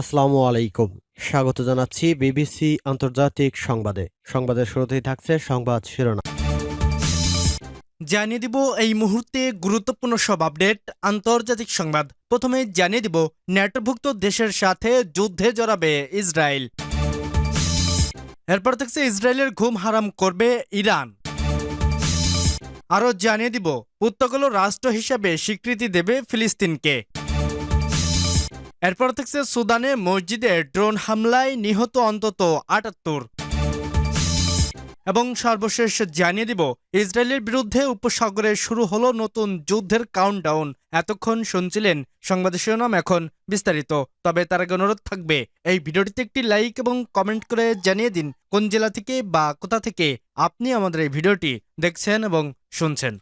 আসসালামু আলাইকুম। স্বাগত জানাচ্ছি বিবিসি আন্তর্জাতিক সংবাদে। সংবাদের শুরুতেই থাকছে সংবাদ শিরোনাম। জানিয়ে দিব এই মুহূর্তে গুরুত্বপূর্ণ সব আপডেট। আন্তর্জাতিক সংবাদ। প্রথমে জানিয়ে দিব ন্যাটোভুক্ত দেশের সাথে যুদ্ধে জড়াবে ইসরায়েল। এরপর থাকছে ইসরায়েলের ঘুম হারাম করবে ইরান। আরও জানিয়ে দিব উত্তকল রাষ্ট্র হিসাবে স্বীকৃতি দেবে ফিলিস্তিনকে। এরপর থাকছে সুদানে মসজিদে ড্রোন হামলায় নিহত অন্তত আটাত্তর। এবং সর্বশেষ জানিয়ে দিব, ইসরায়েলের বিরুদ্ধে উপসাগরে শুরু হলো নতুন যুদ্ধের কাউন্টডাউন এতক্ষণ শুনছিলেন সংবাদের শিরোনাম এখন বিস্তারিত। তবে তার আগে অনুরোধ থাকবে, এই ভিডিওটিতে একটি লাইক এবং কমেন্ট করে জানিয়ে দিন, কোন জেলা থেকে বা কোথা থেকে আপনি আমাদের এই ভিডিওটি দেখছেন এবং শুনছেন।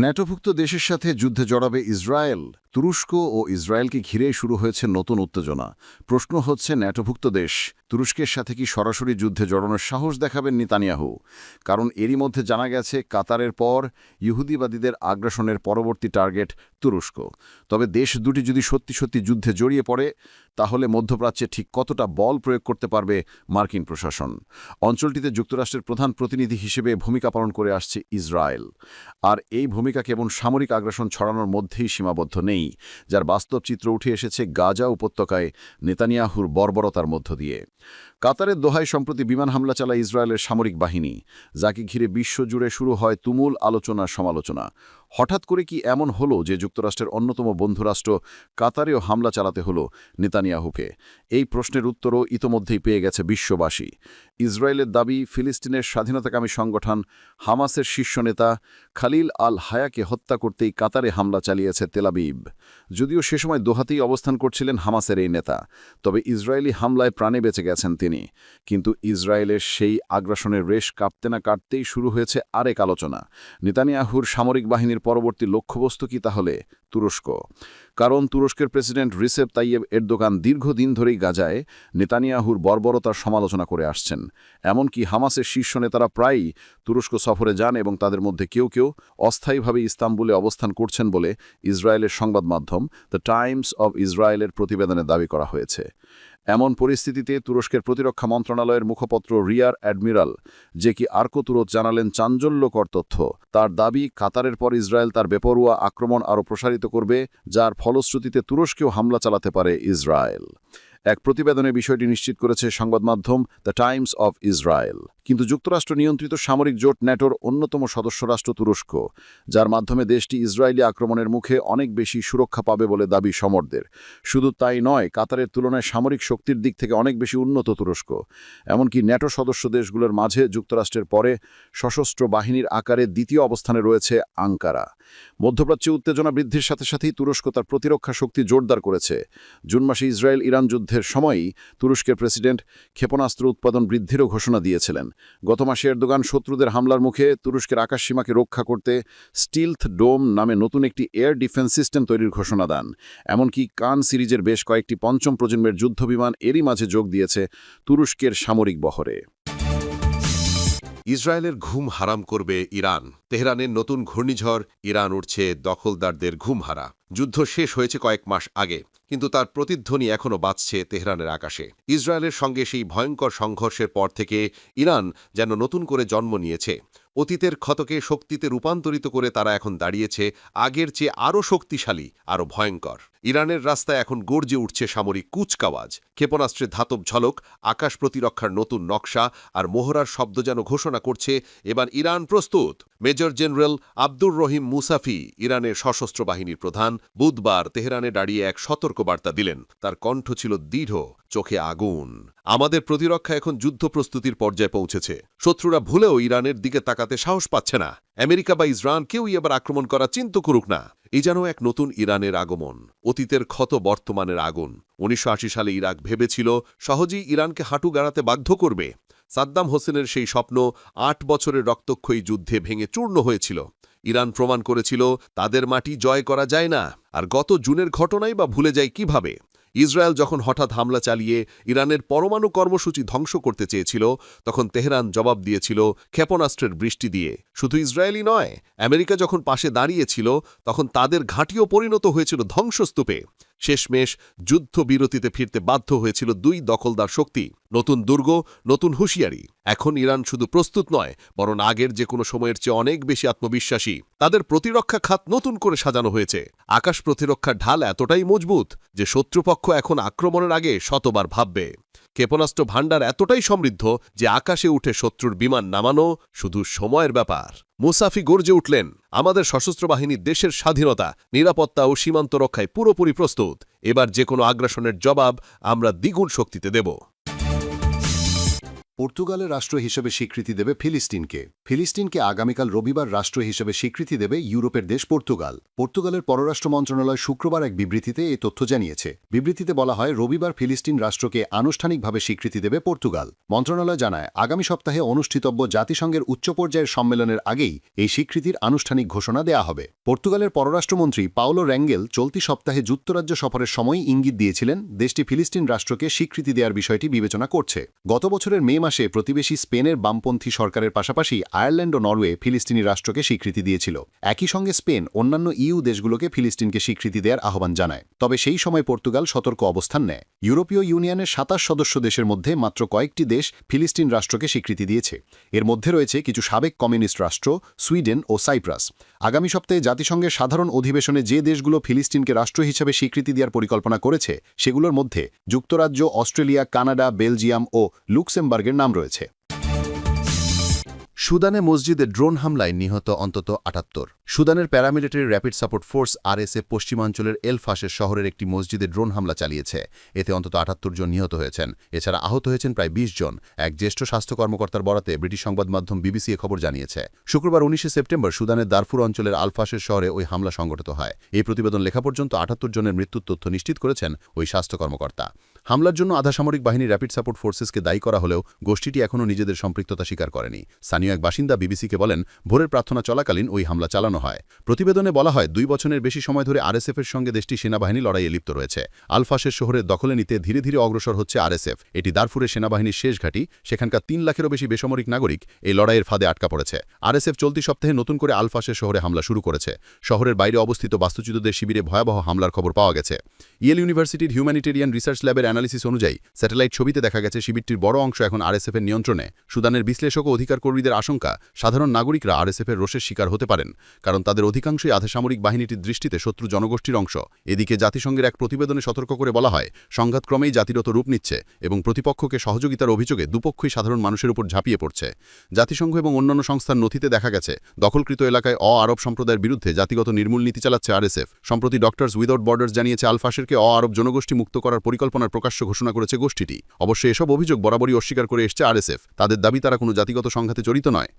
ন্যাটোভুক্ত দেশের সাথে যুদ্ধে জড়াবে ইসরায়েল। তুরস্ক ও ইসরায়েলকে ঘিরে শুরু হয়েছে নতুন উত্তেজনা। প্রশ্ন হচ্ছে, ন্যাটোভুক্ত দেশ তুরস্কের সাথে কি সরাসরি যুদ্ধে জড়ানোর সাহস দেখাবেন নিতানিয়াহু? কারণ এরই মধ্যে জানা গেছে, কাতারের পর ইহুদিবাদীদের আগ্রাসনের পরবর্তী টার্গেট তুরস্ক। তবে দেশ দুটি যদি সত্যি সত্যি যুদ্ধে জড়িয়ে পড়ে, তাহলে মধ্যপ্রাচ্যে ঠিক কতটা বল প্রয়োগ করতে পারবে মার্কিন প্রশাসন? অঞ্চলটিতে যুক্তরাষ্ট্রের প্রধান প্রতিনিধি হিসেবে ভূমিকা পালন করে আসছে ইসরায়েল। আর এই ভূমিকা কেবল সামরিক আগ্রাসন ছড়ানোর মধ্যেই সীমাবদ্ধ নেই। যার বাস্তব চিত্র উঠে এসেছে গাজা উপত্যকায় নেতানিয়াহুর বর্বরতার মধ্য দিয়ে। কাতারের দোহায় সম্প্রতি বিমান হামলা চালায় ইসরায়েলের সামরিক বাহিনী। যাকে ঘিরে বিশ্বজুড়ে শুরু হয় তুমুল আলোচনা সমালোচনা হঠাৎ করে কি এমন হলো যে যুক্তরাষ্ট্রের অন্যতম বন্ধুরাষ্ট্র কাতারেও হামলা চালাতে হলো নেতানিয়াহুকে? এই প্রশ্নের উত্তরও ইতোমধ্যেই পেয়ে গেছে বিশ্ববাসী। ইসরায়েলের দাবি, ফিলিস্তিনের স্বাধীনতাকামী সংগঠন হামাসের শীর্ষ নেতা খালিল আল হায়াকে হত্যা করতেই কাতারে হামলা চালিয়েছে তেলাবিব যদিও সে সময় দোহাতেই অবস্থান করছিলেন হামাসের এই নেতা, তবে ইসরায়েলি হামলায় প্রাণে বেঁচে গেছেন তিনি। কিন্তু ইসরায়েলের সেই আগ্রাসনের রেশ কাঁপতে না কাটতেই শুরু হয়েছে আরেক আলোচনা। নেতানিয়াহুর সামরিক বাহিনীর পরবর্তী লক্ষ্যবস্তু কি তাহলে? তুরস্ক। কারণ তুরস্কের প্রেসিডেন্ট রিসেপ তাইয়েব এরদোগান দীর্ঘদিন ধরেই গাজায় নেতানিয়াহুর বর্বরতার সমালোচনা করে আসছেন। এমনকি হামাসের শীর্ষ নেতারা প্রায়ই তুরস্ক সফরে যান এবং তাদের মধ্যে কেউ কেউ অস্থায়ীভাবে ইস্তাম্বুলে অবস্থান করছেন বলে ইসরায়েলের সংবাদ মাধ্যম দ্য টাইমস অব ইসরায়েলের প্রতিবেদনে দাবি করা হয়েছে। এমন পরিস্থিতিতে তুরস্কের প্রতিরক্ষা মন্ত্রণালয়ের মুখপত্র রিয়ার অ্যাডমিরাল যে কি আর্কো তুরত জানালেন চাঞ্চল্যকর তথ্য। তার দাবি, কাতারের পর ইসরায়েল তার বেপরুয়া আক্রমণ আরও প্রসারিত করবে, যার ফলশ্রুতিতে তুরস্কেও হামলা চালাতে পারে ইসরায়েল। এক প্রতিবেদনে বিষয়টি নিশ্চিত করেছে সংবাদ মাধ্যম দ্য টাইমস অব ইসরায়েল। কিন্তু যুক্তরাষ্ট্র নিয়ন্ত্রিত সামরিক জোট ন্যাটোর অন্যতম সদস্য রাষ্ট্র তুরস্ক, যার মাধ্যমে দেশটি ইসরায়েলি আক্রমণের মুখে অনেক বেশি সুরক্ষা পাবে বলে দাবি সমরদের। শুধু তাই নয়, কাতারের তুলনায় সামরিক শক্তির দিক থেকে অনেক বেশি উন্নত তুরস্ক। এমনকি ন্যাটো সদস্য দেশগুলোর মাঝে যুক্তরাষ্ট্রের পরে সশস্ত্র বাহিনীর আকারে দ্বিতীয় অবস্থানে রয়েছে আঙ্কারা। মধ্যপ্রাচ্যে উত্তেজনা বৃদ্ধির সাথে সাথেই তুরস্ক তার প্রতিরক্ষা শক্তি জোরদার করেছে। জুন মাসে ইসরায়েল ইরান যুদ্ধের সময়ই তুরস্কের প্রেসিডেন্ট ক্ষেপণাস্ত্র উৎপাদন বৃদ্ধিরও ঘোষণা দিয়েছিলেন। গত মাসে এরদোগান শত্রুদের হামলার মুখে তুরস্কের আকাশসীমাকে রক্ষা করতে স্টিলথ ডোম নামে নতুন একটি এয়ার ডিফেন্স সিস্টেম তৈরির ঘোষণা দেন। এমনকি কান সিরিজের বেশ কয়েকটি পঞ্চম প্রজন্মের যুদ্ধবিমান এরই মাঝে যোগ দিয়েছে তুরস্কের সামরিক বহরে। ইসরায়েলের ঘুম হারাম করবে ইরান। তেহরানের নতুন ঘূর্ণিঝড় ইরান উঠছে দখলদারদের ঘুম হারা যুদ্ধ শেষ হয়েছে কয়েক মাস আগে, কিন্তু তার প্রতিধ্বনি এখনও বাঁচছে তেহরানের আকাশে। ইসরায়েলের সঙ্গে সেই ভয়ঙ্কর সংঘর্ষের পর থেকে ইরান যেন নতুন করে জন্ম নিয়েছে। অতীতের ক্ষতকে শক্তিতে রূপান্তরিত করে তারা এখন দাঁড়িয়েছে আগের চেয়ে আরও শক্তিশালী, আরও ভয়ঙ্কর। ইরানের রাস্তায় এখন গর্জে উঠছে সামরিক কুচকাওয়াজ। ক্ষেপণাস্ত্রের ধাতব ঝলক, আকাশ প্রতিরক্ষার নতুন নকশা আর মোহরার শব্দ যেন ঘোষণা করছে, এবার ইরান প্রস্তুত। Major general Abdur Rahim Mousavi, ইরানের সশস্ত্র বাহিনীর প্রধান, বুধবার তেহরানে দাঁড়িয়ে এক সতর্কবার্তা দিলেন। তার কণ্ঠ ছিল দৃঢ়, চোখে আগুন। আমাদের প্রতিরক্ষা এখন যুদ্ধ প্রস্তুতির পর্যায়ে পৌঁছেছে। শত্রুরা ভুলেও ইরানের দিকে তাকাতে সাহস পাচ্ছে না। আমেরিকা বা ইসরায়েল কেউই এবার আক্রমণ করা চিন্তা করুক না। এই যেন এক নতুন ইরানের আগমন, অতীতের ক্ষত বর্তমানের আগুন। উনিশশো আশি সালে ইরাক ভেবেছিল, সহজেই ইরানকে হাঁটু গাড়াতে বাধ্য করবে। সাদ্দাম হোসেনের সেই স্বপ্ন আট বছরের রক্তক্ষয়ী যুদ্ধে ভেঙে চূর্ণ হয়েছিল। ইরান প্রমাণ করেছিল, তাদের মাটি জয় করা যায় না, আর গত জুনের ঘটনাই বা ভুলে যায় কীভাবে? ইসরায়েল যখন হঠাৎ হামলা চালিয়ে ইরানের পরমাণু কর্মসূচি ধ্বংস করতে চেয়েছিল, তখন তেহরান জবাব দিয়েছিল ক্ষেপণাস্ত্রের বৃষ্টি দিয়ে। শুধু ইসরায়েলই নয়, আমেরিকা যখন পাশে দাঁড়িয়েছিল, তখন তাদের ঘাঁটিও পরিণত হয়েছিল ধ্বংসস্তূপে। শেষমেশ যুদ্ধবিরতিতে ফিরতে বাধ্য হয়েছিল দুই দখলদার শক্তি, নতুন দুর্গ, নতুন হুঁশিয়ারি। এখন ইরান শুধু প্রস্তুত নয়, বরং আগের যে কোনো সময়ের চেয়ে অনেক বেশি আত্মবিশ্বাসী। তাদের প্রতিরক্ষা খাত নতুন করে সাজানো হয়েছে। আকাশ প্রতিরক্ষার ঢাল এতটাই মজবুত যে শত্রুপক্ষ এখন আক্রমণের আগে শতবার ভাববে। ক্ষেপণাস্ত্র ভাণ্ডার এতটাই সমৃদ্ধ যে আকাশে উঠে শত্রুর বিমান নামানো শুধু সময়ের ব্যাপার। মুসাফি গর্জে উঠলেন, আমাদের সশস্ত্র বাহিনী দেশের স্বাধীনতা, নিরাপত্তা ও সীমান্ত রক্ষায় পুরোপুরি প্রস্তুত। এবার যে কোনো আগ্রাসনের জবাব আমরা দ্বিগুণ শক্তিতে দেব। পর্তুগালের রাষ্ট্র হিসেবে স্বীকৃতি দেবে ফিলিস্তিনকে। ফিলিস্তিনকে আগামীকাল রবিবার রাষ্ট্র হিসেবে স্বীকৃতি দেবে ইউরোপের দেশ পর্তুগাল। পর্তুগালের পররাষ্ট্র মন্ত্রণালয় শুক্রবার এক বিবৃতিতে এই তথ্য জানিয়েছে। বিবৃতিতে বলা হয়, রবিবার ফিলিস্তিন রাষ্ট্রকে আনুষ্ঠানিকভাবে স্বীকৃতি দেবে পর্তুগাল। মন্ত্রণালয় জানায়, আগামী সপ্তাহে অনুষ্ঠিতব্য জাতিসংঘের উচ্চ পর্যায়ের সম্মেলনের আগেই এই স্বীকৃতির আনুষ্ঠানিক ঘোষণা দেয়া হবে। পর্তুগালের পররাষ্ট্রমন্ত্রী পাওলো র্যাঙ্গেল চলতি সপ্তাহে যুক্তরাজ্য সফরের সময় ইঙ্গিত দিয়েছিলেন, দেশটি ফিলিস্তিন রাষ্ট্রকে স্বীকৃতি দেওয়ার বিষয়টি বিবেচনা করছে। গত বছরের মে মাসে প্রতিবেশী স্পেনের বামপন্থী সরকারের পাশাপাশি আয়ারল্যান্ড ও নরওয়ে ফিলিস্তিনি রাষ্ট্রকে স্বীকৃতি দিয়েছিল। একই সঙ্গে স্পেন অন্যান্য ইউ দেশগুলোকে ফিলিস্তিনকে স্বীকৃতি দেওয়ার আহ্বান জানায়। তবে সেই সময় পর্তুগাল সতর্ক অবস্থান নেয়। ইউরোপীয় ইউনিয়নের সাতাশ সদস্য দেশের মধ্যে মাত্র কয়েকটি দেশ ফিলিস্তিন রাষ্ট্রকে স্বীকৃতি দিয়েছে। এর মধ্যে রয়েছে কিছু সাবেক কমিউনিস্ট রাষ্ট্র, সুইডেন ও সাইপ্রাস। আগামী সপ্তাহে জাতিসংঘের সাধারণ অধিবেশনে যে দেশগুলো ফিলিস্তিনকে রাষ্ট্র হিসেবে স্বীকৃতি দেওয়ার পরিকল্পনা করেছে, সেগুলোর মধ্যে যুক্তরাজ্য, অস্ট্রেলিয়া, কানাডা, বেলজিয়াম ও লুক্সেমবার্গের নাম রয়েছে। সুদানে মসজিদে ড্রোন হামলায় নিহত অন্তত আটাত্তর। সুদানের paramilitary rapid support force RSF পশ্চিমাঞ্চলের এলফাসের শহরের একটি মসজিদে ড্রোন হামলা চালিয়েছে। এতে অন্তত আটাত্তর জন নিহত হয়েছেন। এছাড়া আহত হয়েছেন প্রায় ২০ জন। এক জ্যেষ্ঠ স্বাস্থ্য কর্মকর্তার বরাতে ব্রিটিশ সংবাদ মাধ্যম বিবিসি এ খবর জানিয়েছে। শুক্রবার উনিশে সেপ্টেম্বর সুদানের দারফুর অঞ্চলের আলফাসের শহরে ওই হামলা সংঘটিত হয়। এই প্রতিবেদন লেখা পর্যন্ত আটাত্তর জনের মৃত্যুর তথ্য নিশ্চিত করেছেন ওই স্বাস্থ্য কর্মকর্তা। হামলার জন্য আধা সামরিক বাহিনী র্যাপিড সাপোর্ট ফোর্সেসকে দায়ী করা হলেও গোষ্ঠীটি এখনও নিজেদের সম্পৃক্ততা স্বীকার করেনি। স্থানীয় এক বাসিন্দা বিবিসিকে বলেন, ভোরের প্রার্থনা চলাকালীন ওই হামলা চালানো হয়। প্রতিবেদনে বলা হয়, দুই বছরের বেশি সময় ধরে আরএসএফের সঙ্গে দেশটি সেনাবাহিনী লড়াইয়ে লিপ্ত রয়েছে। আলফাসের শহরের দখলে নিতে ধীরে ধীরে অগ্রসর হচ্ছে আরএসএফ। এটি দারফুরের সেনাবাহিনীর শেষ ঘাঁটি। সেখানকার তিন লাখেরও বেশি বেসামরিক নাগরিক এই লড়াইয়ের ফাঁদে আটকা পড়েছে। আরএসএফ চলতি সপ্তাহে নতুন করে আলফাসের শহরে হামলা শুরু করেছে। শহরের বাইরে অবস্থিত বাস্তুচ্যুতদের শিবিরে ভয়াবহ হামলার খবর পাওয়া গেছে। ইয়েল ইউনিভার্সিটির হিউম্যানিটেরিয়ান রিসার্চ ল্যাবের অ্যানালিসিস অনুযায়ী, স্যাটেলাইট ছবিতে দেখা গেছে শিবিরটির বড় অংশ এখন আরএসএফের নিয়ন্ত্রণে। সুদানের বিশ্লেষক ও অধিকার কর্মীদের আশঙ্কা, সাধারণ নাগরিকরা আরএসএফের রোষের শিকার হতে পারেন, কারণ তাদের অধিকাংশই আধাসামরিক বাহিনীটির দৃষ্টিতে শত্রু জনগোষ্ঠীর অংশ। এদিকে জাতিসংঘের এক প্রতিবেদনে সতর্ক করে বলা হয়, সংঘাতক্রমেই জাতিরত রূপ নিচ্ছে এবং প্রতিপক্ষকে সহযোগিতার অভিযোগে দুপক্ষই সাধারণ মানুষের উপর ঝাঁপিয়ে পড়ছে। জাতিসংঘ এবং অন্যান্য সংস্থার নথিতে দেখা গেছে, দখলকৃত এলাকায় অ আরব সম্প্রদায়ের বিরুদ্ধে জাতিগত নির্মূল নীতি চালাচ্ছে আরএসএফ। সম্প্রতি ডক্টরস উইদাউট বর্ডার্স জানিয়েছে, আলফাশেরকে অ আরব জনগোষ্ঠী মুক্ত করার পরিকল্পনার প্রকাশ্য ঘোষণা করেছে গোষ্ঠীটি। অবশ্য এসব অভিযোগ বরাবরই অস্বীকার করে এসছে আরএসএফ। তাদের দাবি, তারা কোনো জাতিগত সংঘাতে জড়িত নয়।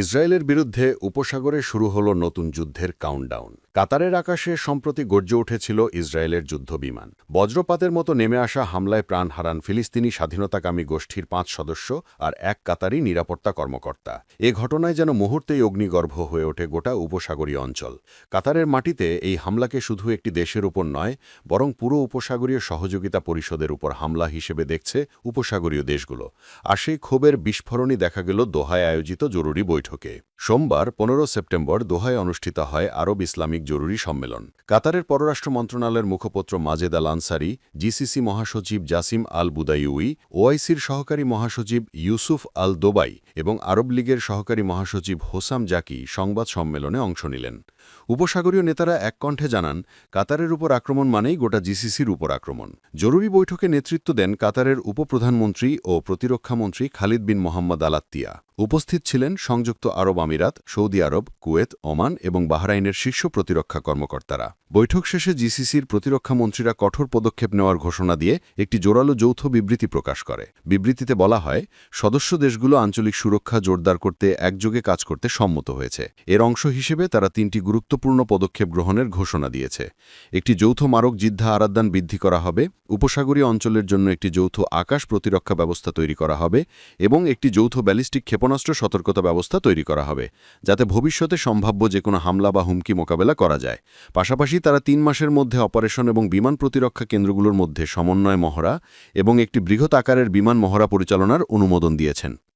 ইসরায়েলের বিরুদ্ধে উপসাগরে শুরু হল নতুন যুদ্ধের কাউন্টডাউন কাতারের আকাশে সম্প্রতি গর্জে উঠেছিল ইসরায়েলের যুদ্ধবিমান। বজ্রপাতের মতো নেমে আসা হামলায় প্রাণ হারান ফিলিস্তিনি স্বাধীনতাকামী গোষ্ঠীর পাঁচ সদস্য আর এক কাতারি নিরাপত্তা কর্মকর্তা। এ ঘটনায় যেন মুহূর্তেই অগ্নিগর্ভ হয়ে ওঠে গোটা উপসাগরীয় অঞ্চল। কাতারের মাটিতে এই হামলাকে শুধু একটি দেশের উপর নয়, বরং পুরো উপসাগরীয় সহযোগিতা পরিষদের উপর হামলা হিসেবে দেখছে উপসাগরীয় দেশগুলো। আর সেই ক্ষোভের বিস্ফোরণই দেখা গেল দোহায় আয়োজিত জরুরি বৈঠকে। সোমবার, পনেরো সেপ্টেম্বর দোহায় অনুষ্ঠিত হয় আরব ইসলামিক জরুরি সম্মেলন। কাতারের পররাষ্ট্র মন্ত্রণালয়ের মুখপত্র মাজেদ আল আনসারি, জিসিসি মহাসচিব জাসিম আল বুদাইউই, ওআইসির সহকারী মহাসচিব ইউসুফ আল দোবাই এবং আরব লীগের সহকারী মহাসচিব হোসাম জাকি সংবাদ সম্মেলনে অংশ নিলেন। উপসাগরীয় নেতারা এক কণ্ঠে জানান, কাতারের উপর আক্রমণ মানেই গোটা জিসিসির উপর আক্রমণ। জরুরি বৈঠকে নেতৃত্ব দেন কাতারের উপপ্রধানমন্ত্রী ও প্রতিরক্ষামন্ত্রী খালিদ বিন মোহাম্মদ আলাত্তিয়া। উপস্থিত ছিলেন সংযুক্ত আরব আমিরাত, সৌদি আরব, কুয়েত, ওমান এবং বাহরাইনের শীর্ষ প্রতিরক্ষা কর্মকর্তারা। বৈঠক শেষে জিসিসির প্রতিরক্ষা মন্ত্রীরা কঠোর পদক্ষেপ নেওয়ার ঘোষণা দিয়ে একটি জোরালো যৌথ বিবৃতি প্রকাশ করে। বিবৃতিতে বলা হয়, সদস্য দেশগুলো আঞ্চলিক সুরক্ষা জোরদার করতে একযোগে কাজ করতে সম্মত হয়েছে। এর অংশ হিসেবে তারা তিনটি গুরুত্বপূর্ণ পদক্ষেপ গ্রহণের ঘোষণা দিয়েছে। একটি যৌথ মারক জিদ্ধা আরাদ্দান বৃদ্ধি করা হবে, উপসাগরীয় অঞ্চলের জন্য একটি যৌথ আকাশ প্রতিরক্ষা ব্যবস্থা তৈরি করা হবে এবং একটি যৌথ ব্যালিস্টিক ক্ষেপণাস্ত্র সতর্কতা ব্যবস্থা তৈরি করা হবে, যাতে ভবিষ্যতে সম্ভাব্য যে কোনো হামলা বা হুমকি মোকাবেলা করা যায়। পাশাপাশি তারা তিন মাসের মধ্যে অপারেশন এবং বিমান প্রতিরক্ষা কেন্দ্রগুলোর মধ্যে সমন্বয় মহড়া এবং একটি বৃহৎ আকারের বিমান মহড়া পরিচালনার অনুমোদন দিয়েছেন।